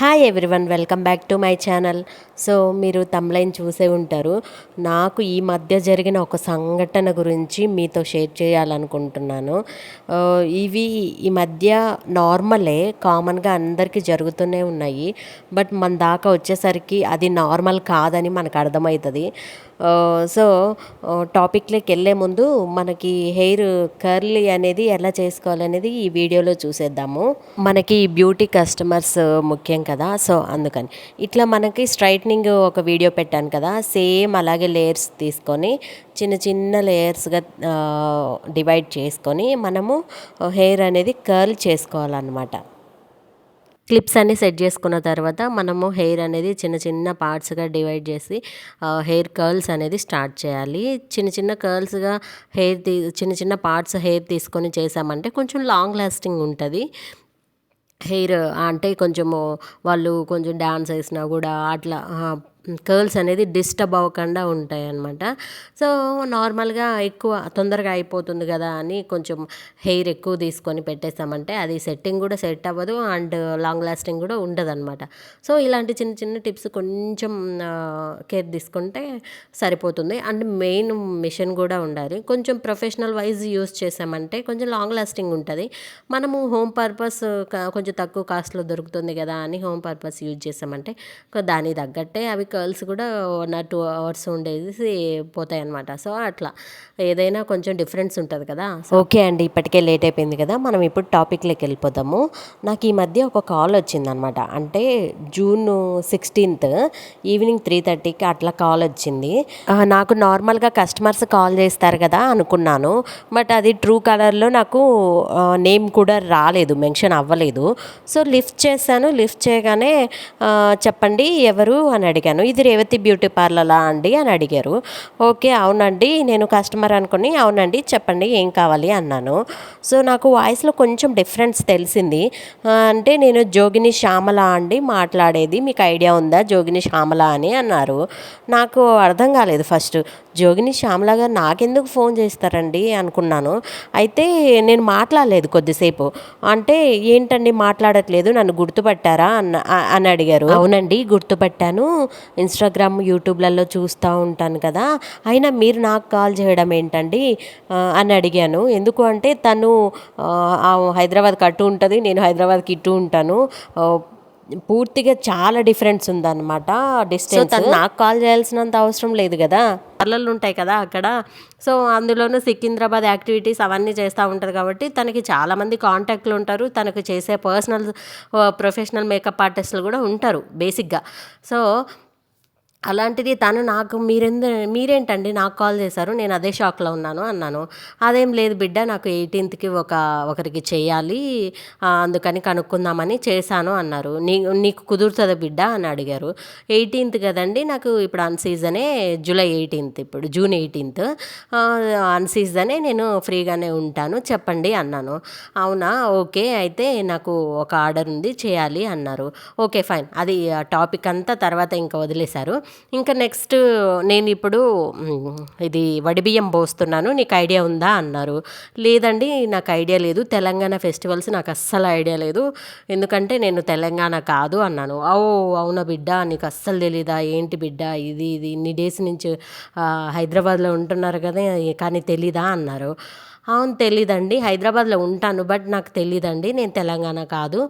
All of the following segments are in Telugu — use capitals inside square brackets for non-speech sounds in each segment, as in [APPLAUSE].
Hi everyone welcome back to my channel so మీరు తమ్లైన్ చూసే ఉంటారు. నాకు ఈ మధ్య జరిగిన ఒక సంఘటన గురించి మీతో షేర్ చేయాలనుకుంటున్నాను. Uh, ఇవి ఈ మధ్య నార్మలే కామన్గా అందరికీ జరుగుతూనే ఉన్నాయి. బట్ మన దాకా వచ్చేసరికి అది నార్మల్ కాదని మనకు అర్థమవుతుంది. సో uh, టాపిక్లోకి uh, వెళ్ళే ముందు మనకి హెయిర్ కర్లీ అనేది ఎలా చేసుకోవాలనేది ఈ వీడియోలో చూసేద్దాము. మనకి బ్యూటీ కస్టమర్స్ ముఖ్యంగా కదా సో అందుకని. ఇట్లా మనకి స్ట్రైట్నింగ్ ఒక వీడియో పెట్టాను కదా సేమ్ అలాగే లేయర్స్ తీసుకొని చిన్న చిన్న లేయర్స్గా డివైడ్ చేసుకొని మనము హెయిర్ అనేది కర్ల్ చేసుకోవాలన్నమాట. క్లిప్స్ అన్ని సెట్ చేసుకున్న తర్వాత మనము హెయిర్ అనేది చిన్న చిన్న పార్ట్స్గా డివైడ్ చేసి హెయిర్ కర్ల్స్ అనేది స్టార్ట్ చేయాలి. చిన్న చిన్న కర్ల్స్గా హెయిర్ తీ చిన్న చిన్న పార్ట్స్ హెయిర్ తీసుకొని చేసామంటే కొంచెం లాంగ్ లాస్టింగ్ ఉంటుంది. హెయిర్ అంటే కొంచెము వాళ్ళు కొంచెం డ్యాన్స్ వేసినా కూడా అట్లా కర్ల్స్ అనేది డిస్టర్బ్ అవ్వకుండా ఉంటాయి అన్నమాట సో నార్మల్గా ఎక్కువ తొందరగా అయిపోతుంది కదా అని కొంచెం హెయిర్ ఎక్కువ తీసుకొని పెట్టేసామంటే అది సెట్టింగ్ కూడా సెట్ అవ్వదు అండ్ లాంగ్ లాస్టింగ్ కూడా ఉండదు అనమాట సో ఇలాంటి చిన్న చిన్న టిప్స్ కొంచెం కేర్ తీసుకుంటే సరిపోతుంది. అండ్ మెయిన్ మిషన్ కూడా ఉండాలి. కొంచెం ప్రొఫెషనల్ వైజ్ యూస్ చేసామంటే కొంచెం లాంగ్ లాస్టింగ్ ఉంటుంది. మనము హోమ్ పర్పస్ కొంచెం తక్కువ కాస్ట్లో దొరుకుతుంది కదా అని హోమ్ పర్పస్ యూజ్ చేసామంటే దానికి తగ్గట్టే అవి కర్ల్స్ కూడా వన్ ఆర్ టూ అవర్స్ ఉండేసి పోతాయి అనమాట సో అట్లా ఏదైనా కొంచెం డిఫరెన్స్ ఉంటుంది కదా. ఓకే అండి ఇప్పటికే లేట్ అయిపోయింది కదా. మనం ఇప్పుడు టాపిక్లోకి వెళ్ళిపోదాము. నాకు ఈ మధ్య ఒక కాల్ వచ్చిందనమాట అంటే జూన్ సిక్స్టీన్త్ ఈవినింగ్ త్రీ థర్టీకి అట్లా కాల్ వచ్చింది. నాకు నార్మల్గా కస్టమర్స్ కాల్ చేస్తారు కదా అనుకున్నాను. బట్ అది ట్రూ కలర్లో నాకు నేమ్ కూడా రాలేదు మెన్షన్ అవ్వలేదు. సో లిఫ్ట్ చేశాను. లిఫ్ట్ చేయగానే చెప్పండి ఎవరు అని అడిగాను. ఇది రేవతి బ్యూటీ పార్లరా అండి అని అడిగారు. ఓకే అవునండి నేను కస్టమర్ అనుకుని అవునండి చెప్పండి ఏం కావాలి అన్నాను. సో నాకు వాయిస్లో కొంచెం డిఫరెన్స్ తెలిసింది. అంటే నేను జోగిని శ్యామల అండి మాట్లాడేది. మీకు ఐడియా ఉందా? జోగిని శ్యామల అని అన్నారు. నాకు అర్థం కాలేదు ఫస్ట్. జోగిని శ్యామల గారు నాకెందుకు ఫోన్ చేస్తారండి అనుకున్నాను. అయితే నేను మాట్లాడలేదు కొద్దిసేపు. అంటే ఏంటండి మాట్లాడట్లేదు? నన్ను గుర్తుపట్టారా? అన్న అని అడిగారు. అవునండి గుర్తుపట్టాను. ఇన్స్టాగ్రామ్ యూట్యూబ్లలో చూస్తూ ఉంటాను కదా. అయినా మీరు నాకు కాల్ చేయడం ఏంటండి? అని అడిగాను. ఎందుకు అంటే తను హైదరాబాద్కి అటు ఉంటుంది నేను హైదరాబాద్కి ఇటు ఉంటాను. పూర్తిగా చాలా డిఫరెన్స్ ఉందన్నమాట డిస్టెన్స్. నాకు కాల్ చేయాల్సినంత అవసరం లేదు కదా? పార్లర్లు ఉంటాయి కదా అక్కడ. సో అందులోనూ సికింద్రాబాద్ యాక్టివిటీస్ అవన్నీ చేస్తూ ఉంటుంది కాబట్టి తనకి చాలామంది కాంటాక్ట్లు ఉంటారు. తనకు చేసే పర్సనల్ ప్రొఫెషనల్ మేకప్ ఆర్టిస్టులు కూడా ఉంటారు బేసిక్గా. సో అలాంటిది తను నాకు మీరెందు మీరేంటండి నాకు కాల్ చేశారు? నేను అదే షాక్లో ఉన్నాను అన్నాను. అదేం లేదు బిడ్డ నాకు ఎయిటీన్త్కి ఒక ఒకరికి చేయాలి అందుకని కనుక్కుందామని చేశాను అన్నారు. నీ నీకు కుదురుతుందా బిడ్డ? అని అడిగారు. ఎయిటీన్త్ కదండి నాకు ఇప్పుడు అన్ సీజనే జూలై ఎయిటీన్త్ ఇప్పుడు జూన్ ఎయిటీన్త్. అన్ సీజనే నేను ఫ్రీగానే ఉంటాను చెప్పండి అన్నాను. అవునా? ఓకే అయితే నాకు ఒక ఆర్డర్ ఉంది చేయాలి అన్నారు. Okay fine. అది టాపిక్ అంతా తర్వాత ఇంకా వదిలేశారు. ఇంకా నెక్స్ట్ నేను ఇప్పుడు ఇది వడిబియ్యం పోస్తున్నాను నీకు ఐడియా ఉందా అన్నారు. లేదండి నాకు ఐడియా లేదు. తెలంగాణ ఫెస్టివల్స్ నాకు అస్సలు ఐడియా లేదు. ఎందుకంటే నేను తెలంగాణ కాదు అన్నాను. ఓ అవునా బిడ్డ నీకు అస్సలు తెలీదా? ఏంటి బిడ్డ ఇది ఇది ఇన్ని డేస్ నుంచి హైదరాబాద్లో ఉంటున్నారు కదా కానీ తెలీదా అన్నారు. అవును తెలీదండి. హైదరాబాద్లో ఉంటాను బట్ నాకు తెలీదండి. నేను తెలంగాణ కాదు.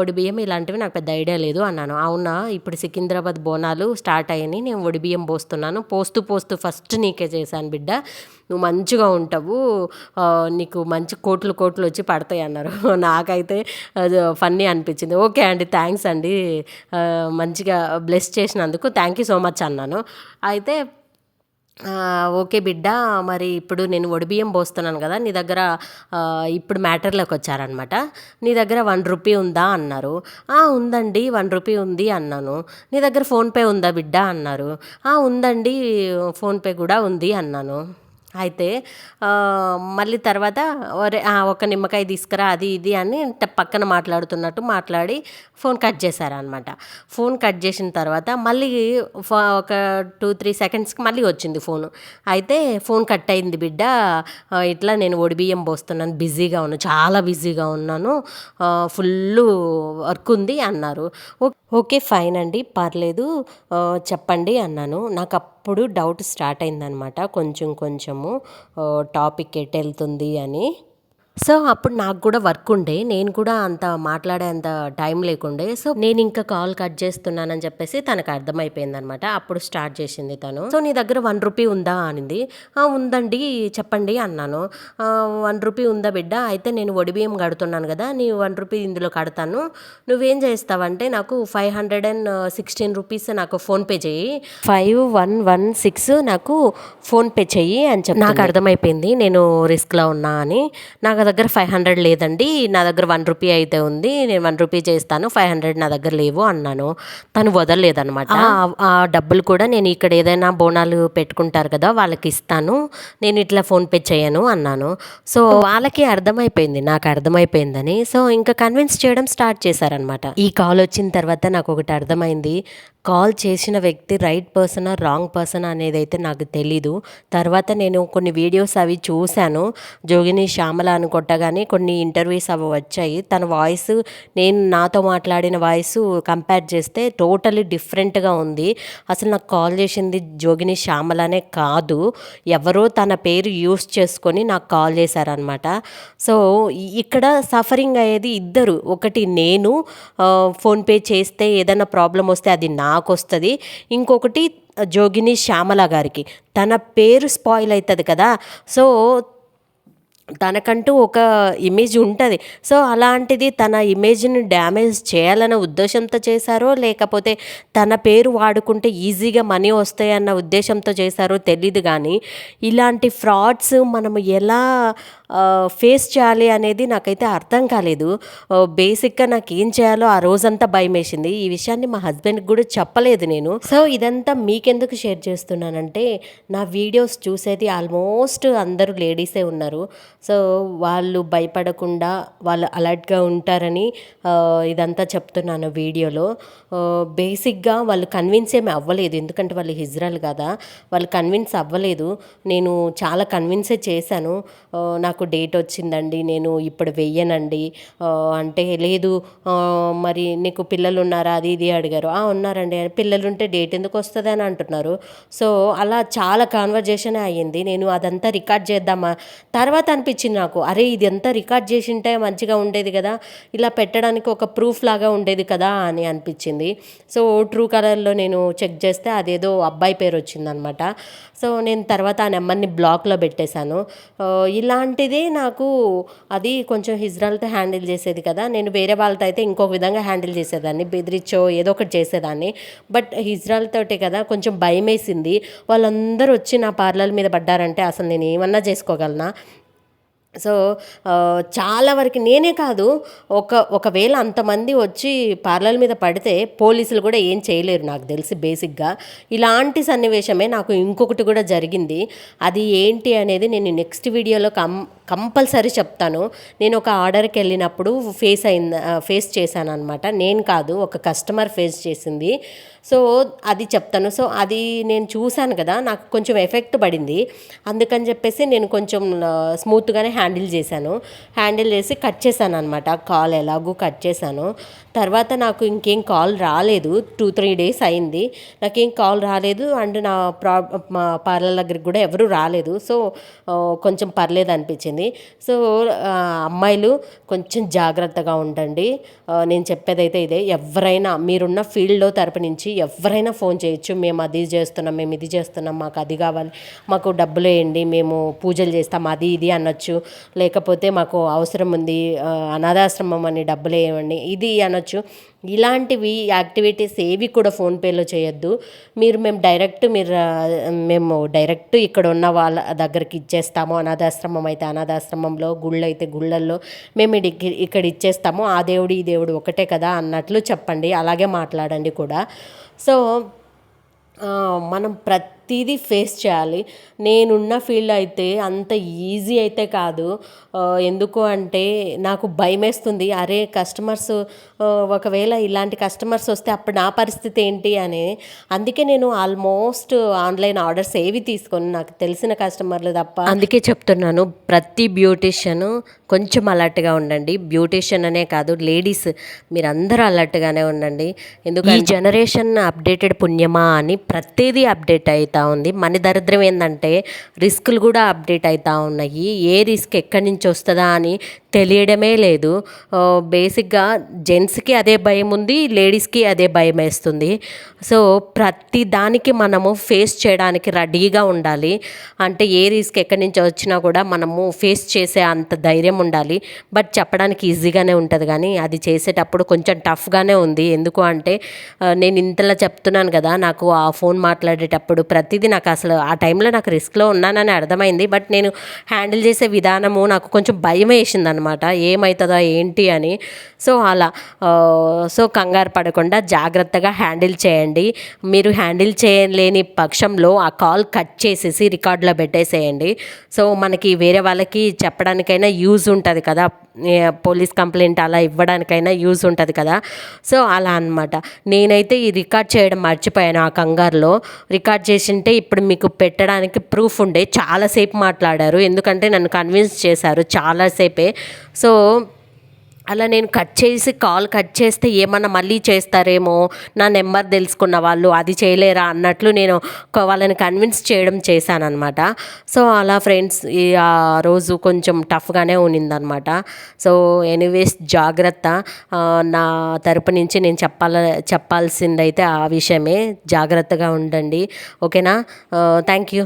ఒడి బియ్యం ఇలాంటివి నాకు పెద్ద ఐడియా లేదు అన్నాను. అవునా? ఇప్పుడు సికింద్రాబాద్ బోనాలు స్టార్ట్ అయ్యాయి నేను ఒడి బియ్యం పోస్తున్నాను. పోస్తూ పోస్తూ ఫస్ట్ నీకే చేశాను బిడ్డ. నువ్వు మంచిగా ఉంటావు. నీకు మంచి కోట్లు కోట్లు వచ్చి పడతాయి అన్నారు. [LAUGHS] నాకైతే ఫన్నీ అనిపించింది. ఓకే అండి థ్యాంక్స్ అండి. మంచిగా బ్లెస్ చేసినందుకు థ్యాంక్ యూ సో మచ్ అన్నాను. అయితే ఓకే బిడ్డ మరి ఇప్పుడు నేను ఒడిబియ్యం పోస్తున్నాను కదా నీ దగ్గర ఇప్పుడు మ్యాటర్లోకి వచ్చారనమాట. నీ దగ్గర వన్ రూపీ ఉందా అన్నారు. "ఆ, ఉందండి వన్ రూపీ ఉంది అన్నాను. నీ దగ్గర ఫోన్పే ఉందా బిడ్డ అన్నారు. "ఆ, ఉందండి ఫోన్పే కూడా ఉంది అన్నాను. అయితే మళ్ళీ తర్వాత ఒరే ఒక నిమ్మకాయ తీసుకురా అది ఇది అని పక్కన మాట్లాడుతున్నట్టు మాట్లాడి ఫోన్ కట్ చేశారనమాట ఫోన్ కట్ చేసిన తర్వాత మళ్ళీ ఒక టూ త్రీ సెకండ్స్కి మళ్ళీ వచ్చింది ఫోను. అయితే ఫోన్ కట్ అయింది బిడ్డ. ఇట్లా నేను ఒడిబియ్యం పోస్తున్నాను బిజీగా ఉన్నాను చాలా బిజీగా ఉన్నాను ఫుల్ వర్క్ ఉంది అన్నారు. ఓ- ఓకే ఫైన్ అండి. పర్లేదు చెప్పండి అన్నాను. నాకు అప్పుడు డౌట్ స్టార్ట్ అయిందనమాట కొంచెం కొంచెము టాపిక్ ఎటు వెళ్తుంది అని. సో అప్పుడు నాకు కూడా వర్క్ ఉండే. నేను కూడా అంత మాట్లాడే అంత టైం లేకుండే. సో నేను ఇంకా కాల్ కట్ చేస్తున్నానని చెప్పేసి తనకు అర్థమైపోయింది అనమాట అప్పుడు స్టార్ట్ చేసింది తను. సో నీ దగ్గర వన్ రూపీ ఉందా అనింది. "ఆ, ఉందండి చెప్పండి అన్నాను. "ఆ, వన్ రూపీ ఉందా బిడ్డ? అయితే నేను ఒడిబియ్యం కడుతున్నాను కదా నీ వన్ రూపీ ఇందులో కడతాను. నువ్వేం చేస్తావంటే నాకు five hundred and sixteen rupees నాకు ఫోన్పే చెయ్యి ఫైవ్ వన్ వన్ సిక్స్ నాకు ఫోన్పే చెయ్యి అని చెప్పి నాకు అర్థమైపోయింది. నేను రిస్క్లో ఉన్నా అని. నాకు దగ్గర ఫైవ్ హండ్రెడ్ లేదండి. నా దగ్గర వన్ రూపీ అయితే ఉంది. నేను వన్ రూపీ చేస్తాను. ఫైవ్ హండ్రెడ్ నా దగ్గర లేవు అన్నాను. తను వదలలేదనమాట ఆ. డబ్బులు కూడా నేను ఇక్కడ ఏదైనా బోనాలు పెట్టుకుంటారు కదా వాళ్ళకి ఇస్తాను. నేను ఇట్లా ఫోన్పే చేయను అన్నాను. సో వాళ్ళకి అర్థమైపోయింది. నాకు అర్థమైపోయిందని. సో ఇంకా కన్విన్స్ చేయడం స్టార్ట్ చేశారనమాట ఈ కాల్ వచ్చిన తర్వాత నాకు ఒకటి అర్థమైంది. కాల్ చేసిన వ్యక్తి రైట్ పర్సనా రాంగ్ పర్సన్ అనేది అయితే నాకు తెలీదు. తర్వాత నేను కొన్ని వీడియోస్ అవి చూశాను. జోగిని శ్యామల అని కొట్టగానే కొన్ని ఇంటర్వ్యూస్ అవి వచ్చాయి. తన వాయిస్ నేను నాతో మాట్లాడిన వాయిస్ కంపేర్ చేస్తే టోటలీ డిఫరెంట్గా ఉంది. అసలు నాకు కాల్ చేసింది జోగిని శ్యామలనే కాదు. ఎవరో తన పేరు యూస్ చేసుకొని నాకు కాల్ చేశారనమాట సో ఇక్కడ సఫరింగ్ అయ్యేది ఇద్దరు. ఒకటి నేను ఫోన్పే చేస్తే ఏదైనా ప్రాబ్లం వస్తే అది నా నాకు వస్తుంది ఇంకొకటి జోగిని శ్యామల గారికి. తన పేరు స్పాయిల్ అవుతుంది కదా. సో తనకంటూ ఒక ఇమేజ్ ఉంటుంది. సో అలాంటిది తన ఇమేజ్ని డ్యామేజ్ చేయాలన్న ఉద్దేశంతో చేశారో లేకపోతే తన పేరు వాడుకుంటే ఈజీగా మనీ వస్తాయన్న ఉద్దేశంతో చేశారో తెలియదు కానీ ఇలాంటి ఫ్రాడ్స్ మనం ఎలా ఫేస్ చేయాలి అనేది నాకైతే అర్థం కాలేదు. బేసిక్గా నాకు ఏం చేయాలో ఆ రోజంతా భయం వేసింది ఈ విషయాన్ని మా హస్బెండ్కి కూడా చెప్పలేదు నేను. సో ఇదంతా మీకెందుకు షేర్ చేస్తున్నానంటే నా వీడియోస్ చూసేది ఆల్మోస్ట్ అందరూ లేడీసే ఉన్నారు. సో వాళ్ళు భయపడకుండా వాళ్ళు అలర్ట్గా ఉంటారని ఇదంతా చెప్తున్నాను వీడియోలో. బేసిక్గా వాళ్ళు కన్విన్స్ ఏమి అవ్వలేదు. ఎందుకంటే వాళ్ళు హిజ్రాల్ కదా వాళ్ళు కన్విన్స్ అవ్వలేదు. నేను చాలా కన్విన్సే చేశాను. నాకు డేట్ వచ్చిందండి. నేను ఇప్పుడు వెయ్యనండి. అంటే లేదు మరి నీకు పిల్లలు ఉన్నారా? అది ఇది అడిగారు. "ఆ, ఉన్నారండి. పిల్లలు ఉంటే డేట్ ఎందుకు వస్తుంది అని అంటున్నారు. సో అలా చాలా కాన్వర్జేషన్ అయ్యింది. నేను అదంతా రికార్డ్ చేద్దామా? తర్వాత అనిపించింది నాకు. అరే ఇది ఎంత రికార్డ్ చేసింటే మంచిగా ఉండేది కదా. ఇలా పెట్టడానికి ఒక ప్రూఫ్ లాగా ఉండేది కదా అని అనిపించింది. సో ట్రూ కలర్లో నేను చెక్ చేస్తే అదేదో అబ్బాయి పేరు వచ్చిందనమాట. సో నేను తర్వాత ఆ నెంబర్ని బ్లాక్లో పెట్టేశాను. ఇలాంటిదే నాకు అది కొంచెం హిజ్రాల్తో హ్యాండిల్ చేసేది కదా. నేను వేరే వాళ్ళతో అయితే ఇంకొక విధంగా హ్యాండిల్ చేసేదాన్ని. బెదిరించో ఏదో ఒకటి చేసేదాన్ని. బట్ హిజ్రాల్ తోటే కదా కొంచెం భయం వేసింది వాళ్ళందరూ వచ్చి నా పార్లర్ మీద పడ్డారంటే అసలు నేను ఏమన్నా చేసుకోగలనా? సో చాలా వరకు నేనే కాదు ఒక ఒకవేళ అంతమంది వచ్చి పార్లర్ మీద పడితే పోలీసులు కూడా ఏం చేయలేరు నాకు తెలిసి బేసిక్గా. ఇలాంటి సన్నివేశమే నాకు ఇంకొకటి కూడా జరిగింది. అది ఏంటి అనేది నేను నెక్స్ట్ వీడియోలో కం కంపల్సరీ చెప్తాను. నేను ఒక ఆర్డర్కి వెళ్ళినప్పుడు ఫేస్ అయింది ఫేస్ చేశాను అనమాట నేను కాదు ఒక కస్టమర్ ఫేస్ చేసింది. సో అది చెప్తాను. సో అది నేను చూశాను కదా నాకు కొంచెం ఎఫెక్ట్ పడింది. అందుకని చెప్పేసి నేను కొంచెం స్మూత్గానే హ్యాండిల్ చేశాను. హ్యాండిల్ చేసి కట్ చేశాను అనమాట కాల్ ఎలాగూ కట్ చేశాను. తర్వాత నాకు ఇంకేం కాల్ రాలేదు. టూ త్రీ డేస్ అయింది. నాకేం కాల్ రాలేదు. అండ్ నా ప్రా మా పార్లర్ దగ్గరికి కూడా ఎవరు రాలేదు. సో కొంచెం పర్లేదు అనిపించింది. సో అమ్మాయిలు కొంచెం జాగ్రత్తగా ఉండండి. నేను చెప్పేదైతే ఇదే. ఎవరైనా మీరున్న ఫీల్డ్లో తరపు నుంచి ఎవరైనా ఫోన్ చేయొచ్చు. మేము అది చేస్తున్నాం మేము ఇది చేస్తున్నాం మాకు అది కావాలి. మాకు డబ్బులు వేయండి మేము పూజలు చేస్తాం అది ఇది అనొచ్చు. లేకపోతే మాకు అవసరం ఉంది అనాథాశ్రమం అని డబ్బులు వేయండి ఇది అనొచ్చు. ఇలాంటివి యాక్టివిటీస్ ఏవి కూడా ఫోన్పేలో చేయొద్దు. మీరు మేము డైరెక్ట్ మీరు మేము డైరెక్ట్ ఇక్కడ ఉన్న వాళ్ళ దగ్గరికి ఇచ్చేస్తాము. అనాథాశ్రమం అయితే అనాథాశ్రమంలో గుళ్ళు అయితే గుళ్ళల్లో మేము ఇడి- ఇక్కడ ఇచ్చేస్తాము. ఆ దేవుడు ఈ దేవుడు ఒకటే కదా అన్నట్లు చెప్పండి. అలాగే మాట్లాడండి కూడా. సో మనం ప్రతి ప్రతిదీ ఫేస్ చేయాలి. నేనున్న ఫీల్డ్ అయితే అంత ఈజీ అయితే కాదు. ఎందుకు అంటే నాకు భయం వేస్తుంది అరే కస్టమర్స్ ఒకవేళ ఇలాంటి కస్టమర్స్ వస్తే అప్పుడు నా పరిస్థితి ఏంటి అని. అందుకే నేను ఆల్మోస్ట్ ఆన్లైన్ ఆర్డర్స్ ఏవి తీసుకొని నాకు తెలిసిన కస్టమర్లు తప్ప అందుకే చెప్తున్నాను ప్రతి బ్యూటీషియన్ కొంచెం అలర్ట్గా ఉండండి. బ్యూటీషియన్ అనే కాదు లేడీస్ మీరందరూ అలర్ట్గానే ఉండండి. ఎందుకంటే ఈ జనరేషన్ అప్డేటెడ్ పుణ్యమా అని ప్రతిదీ అప్డేట్ అవుతూ ఉంది మన దరిద్రం ఏంటంటే రిస్కులు కూడా అప్డేట్ అవుతూ ఉన్నాయి. ఏ రిస్క్ ఎక్కడి నుంచి వస్తుందా అని తెలియడమే లేదు. బేసిక్గా జెంట్స్కి అదే భయం ఉంది లేడీస్కి అదే భయం వేస్తుంది. సో ప్రతి దానికి మనము ఫేస్ చేయడానికి రెడీగా ఉండాలి. అంటే ఏ రిస్క్ ఎక్కడి నుంచి వచ్చినా కూడా మనము ఫేస్ చేసే అంత ధైర్యం ఉండాలి. బట్ చెప్పడానికి ఈజీగానే ఉంటుంది కానీ అది చేసేటప్పుడు కొంచెం టఫ్గానే ఉంది. ఎందుకు అంటే నేను ఇంతలా చెప్తున్నాను కదా నాకు ఆ ఫోన్ మాట్లాడేటప్పుడు ప్రతిదీ నాకు అసలు ఆ టైంలో నాకు రిస్క్లో ఉన్నానని అర్థమైంది. బట్ నేను హ్యాండిల్ చేసే విధానము నాకు కొంచెం భయం వేసింది అనమాట ఏమవుతుందా ఏంటి అని. సో అలా సో కంగారు పడకుండా జాగ్రత్తగా హ్యాండిల్ చేయండి. మీరు హ్యాండిల్ చేయలేని పక్షంలో ఆ కాల్ కట్ చేసేసి రికార్డులో పెట్టేసేయండి. సో మనకి వేరే వాళ్ళకి చెప్పడానికైనా యూజ్ ఉంటుంది కదా. పోలీస్ కంప్లైంట్ అలా ఇవ్వడానికైనా యూజ్ ఉంటుంది కదా. సో అలా అన్నమాట. నేనైతే ఈ రికార్డ్ చేయడం మర్చిపోయాను ఆ కంగారులో. రికార్డ్ చేసింటే ఇప్పుడు మీకు పెట్టడానికి ప్రూఫ్ ఉండే. చాలాసేపు మాట్లాడారు. ఎందుకంటే నన్ను కన్విన్స్ చేశారు చాలాసేపే సో అలా నేను కట్ చేసి కాల్ కట్ చేస్తే ఏమన్నా మళ్ళీ చేస్తారేమో నా నెంబర్ తెలుసుకున్న వాళ్ళు అది చేయలేరా అన్నట్లు నేను వాళ్ళని కన్విన్స్ చేయడం చేశానమాట సో అలా ఫ్రెండ్స్ ఆ రోజు కొంచెం టఫ్గానే ఉన్నిందనమాట సో ఎనీవేస్ జాగ్రత్త. నా తరపు నుంచి నేను చెప్పాల చెప్పాల్సిందైతే ఆ విషయమే. జాగ్రత్తగా ఉండండి. ఓకేనా? Thank you